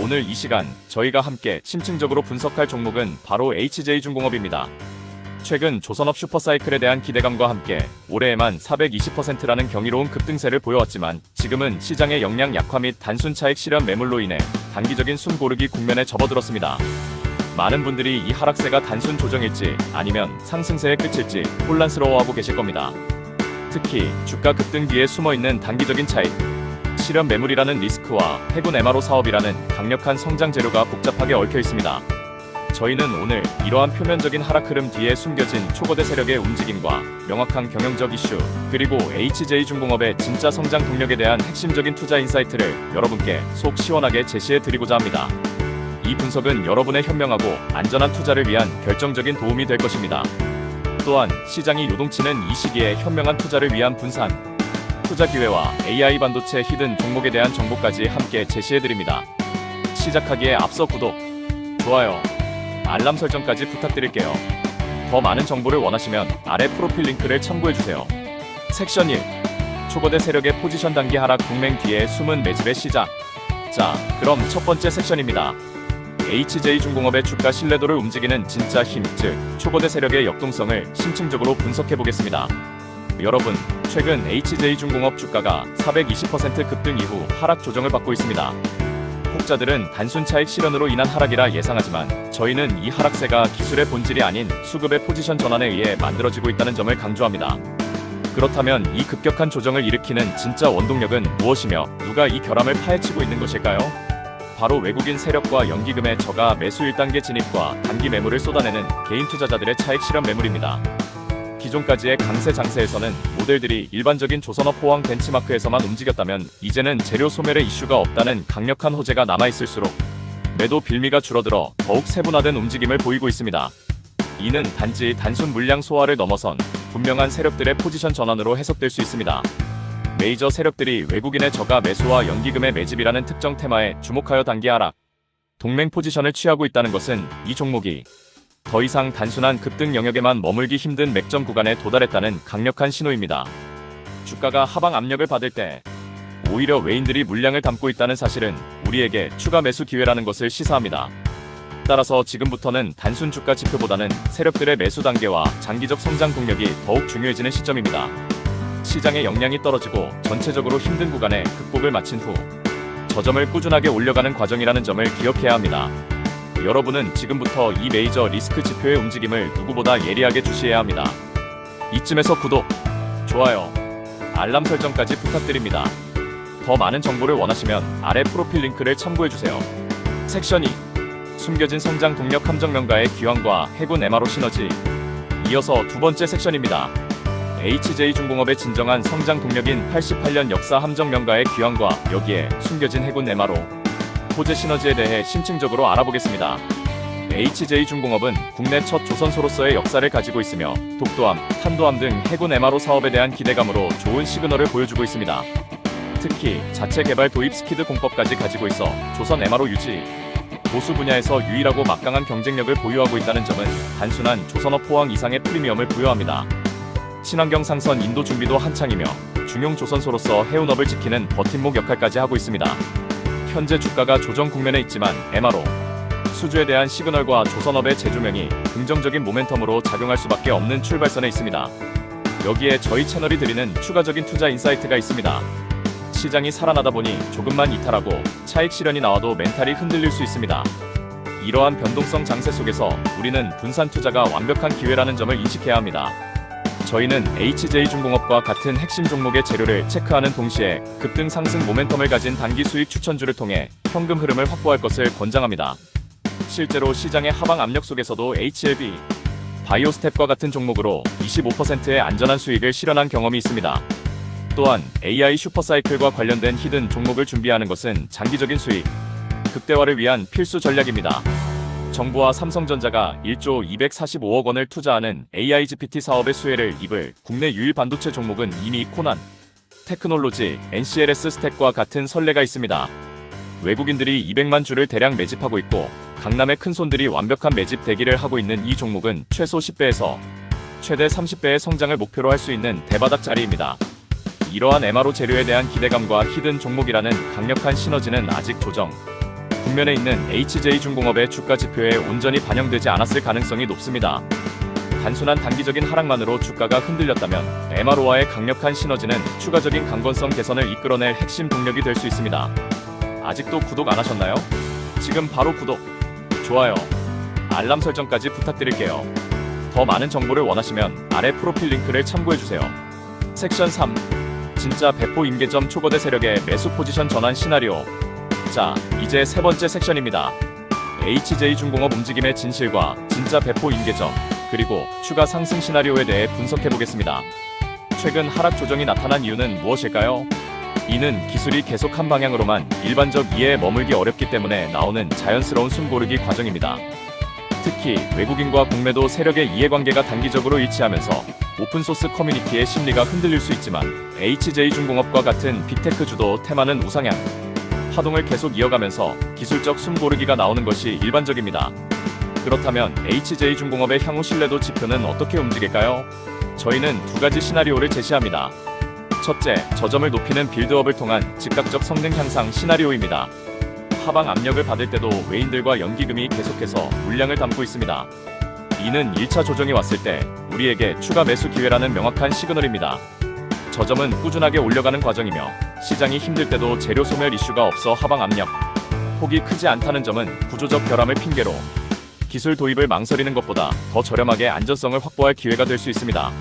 오늘 이 시간 저희가 함께 심층적으로 분석할 종목은 바로 HJ중공업입니다. 최근 조선업 슈퍼사이클에 대한 기대감과 함께 올해에만 420%라는 경이로운 급등세를 보여왔지만 지금은 시장의 역량 약화 및 단순 차익 실현 매물로 인해 단기적인 숨 고르기 국면에 접어들었습니다. 많은 분들이 이 하락세가 단순 조정일지 아니면 상승세의 끝일지 혼란스러워하고 계실 겁니다. 특히 주가 급등 뒤에 숨어있는 단기적인 차익, 실현 매물이라는 리스크와 해군 MRO 사업이라는 강력한 성장 재료가 복잡하게 얽혀 있습니다. 저희는 오늘 이러한 표면적인 하락 흐름 뒤에 숨겨진 초거대 세력의 움직임과 명확한 경영적 이슈, 그리고 HJ중공업의 진짜 성장 동력에 대한 핵심적인 투자 인사이트를 여러분께 속 시원하게 제시해 드리고자 합니다. 이 분석은 여러분의 현명하고 안전한 투자를 위한 결정적인 도움이 될 것입니다. 또한 시장이 요동치는 이 시기에 현명한 투자를 위한 분산, 투자 기회와 AI 반도체 히든 종목에 대한 정보까지 함께 제시해 드립니다. 시작하기에 앞서 구독, 좋아요, 알람 설정까지 부탁드릴게요. 더 많은 정보를 원하시면 아래 프로필 링크를 참고해 주세요. 섹션 1. 초거대 세력의 포지션 단기 하락 동맹 뒤에 숨은 매집의 시작. 자, 그럼 첫 번째 섹션입니다. HJ중공업의 주가 신뢰도를 움직이는 진짜 힘, 즉 초거대 세력의 역동성을 심층적으로 분석해 보겠습니다. 여러분, 최근 HJ중공업 주가가 420% 급등 이후 하락 조정을 받고 있습니다. 혹자들은 단순 차익 실현으로 인한 하락이라 예상하지만 저희는 이 하락세가 기술의 본질이 아닌 수급의 포지션 전환에 의해 만들어지고 있다는 점을 강조합니다. 그렇다면 이 급격한 조정을 일으키는 진짜 원동력은 무엇이며 누가 이 결함을 파헤치고 있는 것일까요? 바로 외국인 세력과 연기금의 저가 매수 1단계 진입과 단기 매물을 쏟아내는 개인 투자자들의 차익 실현 매물입니다. 기존까지의 강세 장세에서는 모델들이 일반적인 조선업 호황 벤치마크에서만 움직였다면 이제는 재료 소멸의 이슈가 없다는 강력한 호재가 남아있을수록 매도 빌미가 줄어들어 더욱 세분화된 움직임을 보이고 있습니다. 이는 단지 단순 물량 소화를 넘어선 분명한 세력들의 포지션 전환으로 해석될 수 있습니다. 메이저 세력들이 외국인의 저가 매수와 연기금의 매집이라는 특정 테마에 주목하여 단기 하락, 동맹 포지션을 취하고 있다는 것은 이 종목이 더 이상 단순한 급등 영역에만 머물기 힘든 맥점 구간에 도달했다는 강력한 신호입니다. 주가가 하방 압력을 받을 때 오히려 외인들이 물량을 담고 있다는 사실은 우리에게 추가 매수 기회라는 것을 시사합니다. 따라서 지금부터는 단순 주가 지표보다는 세력들의 매수 단계와 장기적 성장 동력이 더욱 중요해지는 시점입니다. 시장의 역량이 떨어지고 전체적으로 힘든 구간에 극복을 마친 후 저점을 꾸준하게 올려가는 과정이라는 점을 기억해야 합니다. 여러분은 지금부터 이 메이저 리스크 지표의 움직임을 누구보다 예리하게 주시해야 합니다. 이쯤에서 구독, 좋아요, 알람 설정까지 부탁드립니다. 더 많은 정보를 원하시면 아래 프로필 링크를 참고해주세요. 섹션 2. 숨겨진 성장 동력 함정명가의 기왕과 해군 MRO 시너지. 이어서 두 번째 섹션입니다. HJ중공업의 진정한 성장 동력인 88년 역사 함정명가의 기왕과 여기에 숨겨진 해군 MRO. 호재 시너지에 대해 심층적으로 알아보겠습니다. HJ중공업은 국내 첫 조선소로서의 역사를 가지고 있으며 독도함, 탄도함 등 해군 MRO 사업에 대한 기대감으로 좋은 시그널을 보여주고 있습니다. 특히 자체 개발 도입 스키드 공법까지 가지고 있어 조선 MRO 유지, 보수 분야에서 유일하고 막강한 경쟁력을 보유하고 있다는 점은 단순한 조선업 포항 이상의 프리미엄을 부여합니다. 친환경 상선 인도 준비도 한창이며 중용 조선소로서 해운업을 지키는 버팀목 역할까지 하고 있습니다. 현재 주가가 조정 국면에 있지만 MRO 수주에 대한 시그널과 조선업의 재조명이 긍정적인 모멘텀으로 작용할 수밖에 없는 출발선에 있습니다. 여기에 저희 채널이 드리는 추가적인 투자 인사이트가 있습니다. 시장이 살아나다 보니 조금만 이탈하고 차익 실현이 나와도 멘탈이 흔들릴 수 있습니다. 이러한 변동성 장세 속에서 우리는 분산 투자가 완벽한 기회라는 점을 인식해야 합니다. 저희는 HJ중공업과 같은 핵심 종목의 재료를 체크하는 동시에 급등 상승 모멘텀을 가진 단기 수익 추천주를 통해 현금 흐름을 확보할 것을 권장합니다. 실제로 시장의 하방 압력 속에서도 HLB, 바이오스텝과 같은 종목으로 25%의 안전한 수익을 실현한 경험이 있습니다. 또한 AI 슈퍼사이클과 관련된 히든 종목을 준비하는 것은 장기적인 수익, 극대화를 위한 필수 전략입니다. 정부와 삼성전자가 1조 245억 원을 투자하는 AI GPT 사업의 수혜를 입을 국내 유일 반도체 종목은 이미 코난, 테크놀로지, NCLS 스택과 같은 선례가 있습니다. 외국인들이 200만 주를 대량 매집하고 있고 강남의 큰 손들이 완벽한 매집 대기를 하고 있는 이 종목은 최소 10배에서 최대 30배의 성장을 목표로 할 수 있는 대바닥 자리입니다. 이러한 MRO 재료에 대한 기대감과 히든 종목이라는 강력한 시너지는 아직 조정, 국면에 있는 HJ중공업의 주가 지표에 온전히 반영되지 않았을 가능성이 높습니다. 단순한 단기적인 하락만으로 주가가 흔들렸다면 MRO와의 강력한 시너지는 추가적인 강건성 개선을 이끌어낼 핵심 동력이 될 수 있습니다. 아직도 구독 안 하셨나요? 지금 바로 구독, 좋아요, 알람 설정까지 부탁드릴게요. 더 많은 정보를 원하시면 아래 프로필 링크를 참고해주세요. 섹션 3. 진짜 배포 임계점 초거대 세력의 매수 포지션 전환 시나리오. 자, 이제 세 번째 섹션입니다. HJ중공업 움직임의 진실과 진짜 배포 임계점, 그리고 추가 상승 시나리오에 대해 분석해 보겠습니다. 최근 하락 조정이 나타난 이유는 무엇일까요? 이는 기술이 계속 한 방향으로만 일반적 이해에 머물기 어렵기 때문에 나오는 자연스러운 숨고르기 과정입니다. 특히 외국인과 국내도 세력의 이해관계가 단기적으로 일치하면서 오픈소스 커뮤니티의 심리가 흔들릴 수 있지만 HJ중공업과 같은 빅테크 주도 테마는 우상향, 파동을 계속 이어가면서 기술적 숨고르기가 나오는 것이 일반적입니다. 그렇다면 HJ중공업의 향후 신뢰도 지표는 어떻게 움직일까요? 저희는 두 가지 시나리오를 제시합니다. 첫째, 저점을 높이는 빌드업을 통한 즉각적 성능 향상 시나리오입니다. 하방 압력을 받을 때도 외인들과 연기금이 계속해서 물량을 담고 있습니다. 이는 1차 조정이 왔을 때 우리에게 추가 매수 기회라는 명확한 시그널입니다. 저점은 꾸준하게 올려가는 과정이며 시장이 힘들 때도 재료 소멸 이슈가 없어 하방 압력, 폭이 크지 않다는 점은 구조적 결함을 핑계로 기술 도입을 망설이는 것보다 더 저렴하게 안전성을 확보할 기회가 될 수 있습니다.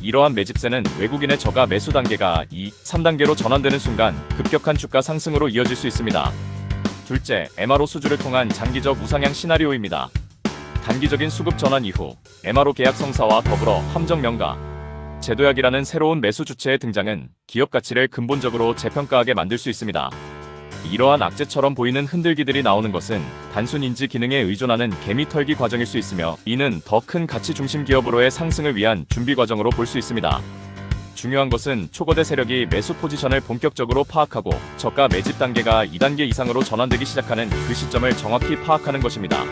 이러한 매집세는 외국인의 저가 매수 단계가 2, 3단계로 전환되는 순간 급격한 주가 상승으로 이어질 수 있습니다. 둘째, MRO 수주를 통한 장기적 우상향 시나리오입니다. 단기적인 수급 전환 이후 MRO 계약 성사와 더불어 함정 명가, 제도약이라는 새로운 매수 주체의 등장은 기업 가치를 근본적으로 재평가하게 만들 수 있습니다. 이러한 악재처럼 보이는 흔들기들이 나오는 것은 단순 인지 기능에 의존하는 개미 털기 과정일 수 있으며 이는 더 큰 가치 중심 기업으로의 상승을 위한 준비 과정으로 볼 수 있습니다. 중요한 것은 초거대 세력이 매수 포지션을 본격적으로 파악하고 저가 매집 단계가 2단계 이상으로 전환되기 시작하는 그 시점을 정확히 파악하는 것입니다.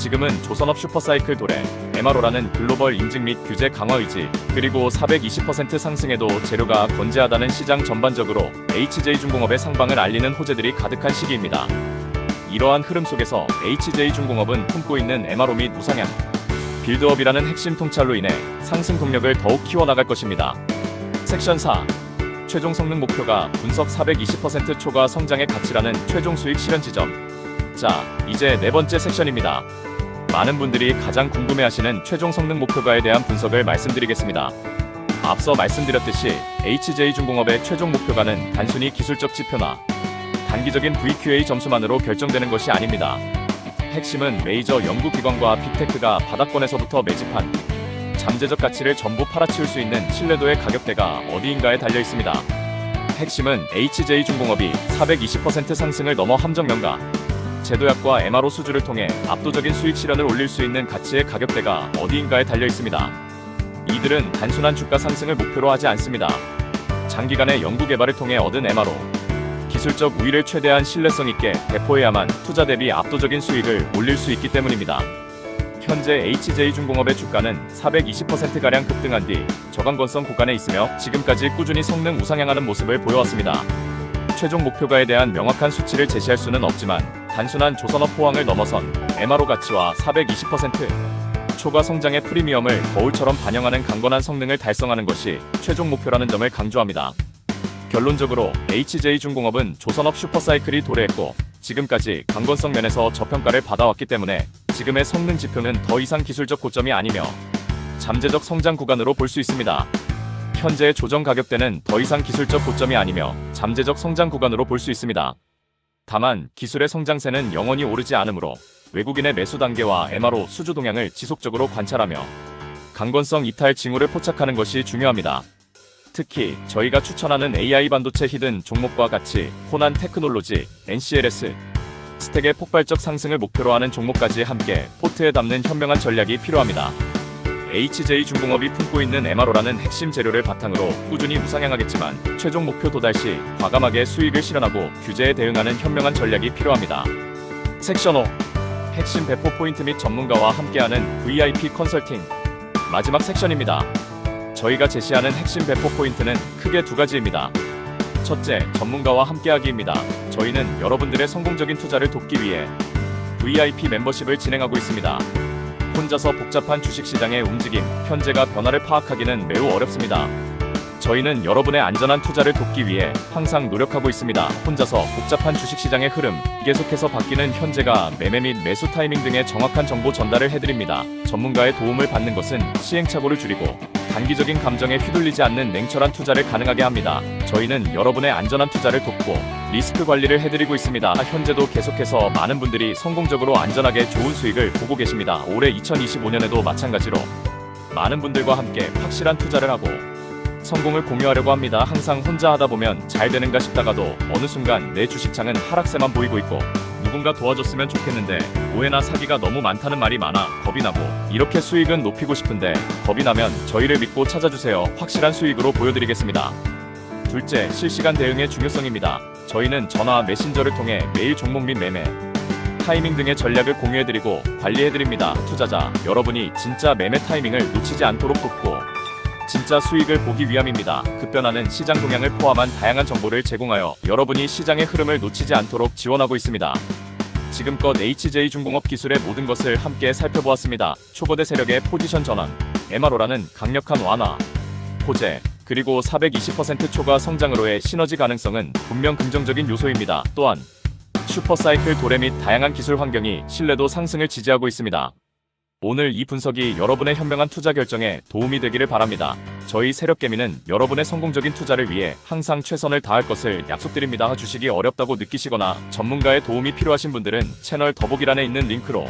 지금은 조선업 슈퍼사이클 도래, MRO라는 글로벌 인증 및 규제 강화 의지, 그리고 420% 상승에도 재료가 건재하다는 시장 전반적으로 HJ중공업의 상방을 알리는 호재들이 가득한 시기입니다. 이러한 흐름 속에서 HJ중공업은 품고 있는 MRO 및 우상향, 빌드업이라는 핵심 통찰로 인해 상승 동력을 더욱 키워나갈 것입니다. 섹션 4. 최종 성능 목표가 분석 420% 초과 성장의 가치라는 최종 수익 실현 지점. 자, 이제 네 번째 섹션입니다. 많은 분들이 가장 궁금해하시는 최종 성능 목표가에 대한 분석을 말씀드리겠습니다. 앞서 말씀드렸듯이 HJ중공업의 최종 목표가는 단순히 기술적 지표나 단기적인 VQA 점수만으로 결정되는 것이 아닙니다. 핵심은 메이저 연구기관과 빅테크가 바닥권에서부터 매집한 잠재적 가치를 전부 팔아치울 수 있는 신뢰도의 가격대가 어디인가에 달려 있습니다. 핵심은 HJ중공업이 420% 상승을 넘어 함정 명가, 제도약과 MRO 수주를 통해 압도적인 수익 실현을 올릴 수 있는 가치의 가격대가 어디인가에 달려 있습니다. 이들은 단순한 주가 상승을 목표로 하지 않습니다. 장기간의 연구 개발을 통해 얻은 MRO, 기술적 우위를 최대한 신뢰성 있게 배포해야만 투자 대비 압도적인 수익을 올릴 수 있기 때문입니다. 현재 HJ중공업의 주가는 420%가량 급등한 뒤 저강건성 구간에 있으며 지금까지 꾸준히 성능 우상향하는 모습을 보여왔습니다. 최종 목표가에 대한 명확한 수치를 제시할 수는 없지만 단순한 조선업 호황을 넘어선 MRO 가치와 420% 초과 성장의 프리미엄을 거울처럼 반영하는 강건한 성능을 달성하는 것이 최종 목표라는 점을 강조합니다. 결론적으로 HJ중공업은 조선업 슈퍼사이클이 도래했고 지금까지 강건성 면에서 저평가를 받아왔기 때문에 지금의 성능 지표는 더 이상 기술적 고점이 아니며 잠재적 성장 구간으로 볼 수 있습니다. 현재의 조정 가격대는 더 이상 기술적 고점이 아니며 잠재적 성장 구간으로 볼 수 있습니다. 다만 기술의 성장세는 영원히 오르지 않으므로 외국인의 매수 단계와 MRO 수주 동향을 지속적으로 관찰하며 강건성 이탈 징후를 포착하는 것이 중요합니다. 특히 저희가 추천하는 AI 반도체 히든 종목과 같이 호난 테크놀로지, NCLS, 스택의 폭발적 상승을 목표로 하는 종목까지 함께 포트에 담는 현명한 전략이 필요합니다. HJ중공업이 품고 있는 MRO라는 핵심 재료를 바탕으로 꾸준히 우상향하겠지만 최종 목표 도달 시 과감하게 수익을 실현하고 규제에 대응하는 현명한 전략이 필요합니다. 섹션 5 핵심 배포 포인트 및 전문가와 함께하는 VIP 컨설팅 마지막 섹션입니다. 저희가 제시하는 핵심 배포 포인트는 크게 두 가지입니다. 첫째, 전문가와 함께하기입니다. 저희는 여러분들의 성공적인 투자를 돕기 위해 VIP 멤버십을 진행하고 있습니다. 혼자서 복잡한 주식시장의 움직임, 현재가 변화를 파악하기는 매우 어렵습니다. 저희는 여러분의 안전한 투자를 돕기 위해 항상 노력하고 있습니다. 혼자서 복잡한 주식시장의 흐름, 계속해서 바뀌는 현재가 매매 및 매수 타이밍 등의 정확한 정보 전달을 해드립니다. 전문가의 도움을 받는 것은 시행착오를 줄이고 단기적인 감정에 휘둘리지 않는 냉철한 투자를 가능하게 합니다. 저희는 여러분의 안전한 투자를 돕고 리스크 관리를 해드리고 있습니다. 현재도 계속해서 많은 분들이 성공적으로 안전하게 좋은 수익을 보고 계십니다. 올해 2025년에도 마찬가지로 많은 분들과 함께 확실한 투자를 하고 성공을 공유하려고 합니다. 항상 혼자 하다 보면 잘 되는가 싶다가도 어느 순간 내 주식창은 하락세만 보이고 있고 누군가 도와줬으면 좋겠는데 오해나 사기가 너무 많다는 말이 많아 겁이 나고 이렇게 수익은 높이고 싶은데 겁이 나면 저희를 믿고 찾아주세요. 확실한 수익으로 보여드리겠습니다. 둘째, 실시간 대응의 중요성입니다. 저희는 전화 메신저를 통해 매일 종목 및 매매, 타이밍 등의 전략을 공유해드리고 관리해드립니다. 투자자, 여러분이 진짜 매매 타이밍을 놓치지 않도록 돕고 진짜 수익을 보기 위함입니다. 급변하는 시장 동향을 포함한 다양한 정보를 제공하여 여러분이 시장의 흐름을 놓치지 않도록 지원하고 있습니다. 지금껏 HJ중공업 기술의 모든 것을 함께 살펴보았습니다. 초거대 세력의 포지션 전환, MRO라는 강력한 완화, 호재, 그리고 420% 초과 성장으로의 시너지 가능성은 분명 긍정적인 요소입니다. 또한 슈퍼사이클 도래 및 다양한 기술 환경이 신뢰도 상승을 지지하고 있습니다. 오늘 이 분석이 여러분의 현명한 투자 결정에 도움이 되기를 바랍니다. 저희 세력개미는 여러분의 성공적인 투자를 위해 항상 최선을 다할 것을 약속드립니다. 주식이 어렵다고 느끼시거나 전문가의 도움이 필요하신 분들은 채널 더보기란에 있는 링크로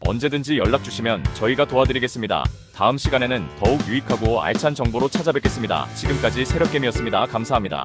언제든지 연락 주시면 저희가 도와드리겠습니다. 다음 시간에는 더욱 유익하고 알찬 정보로 찾아뵙겠습니다. 지금까지 세력개미였습니다. 감사합니다.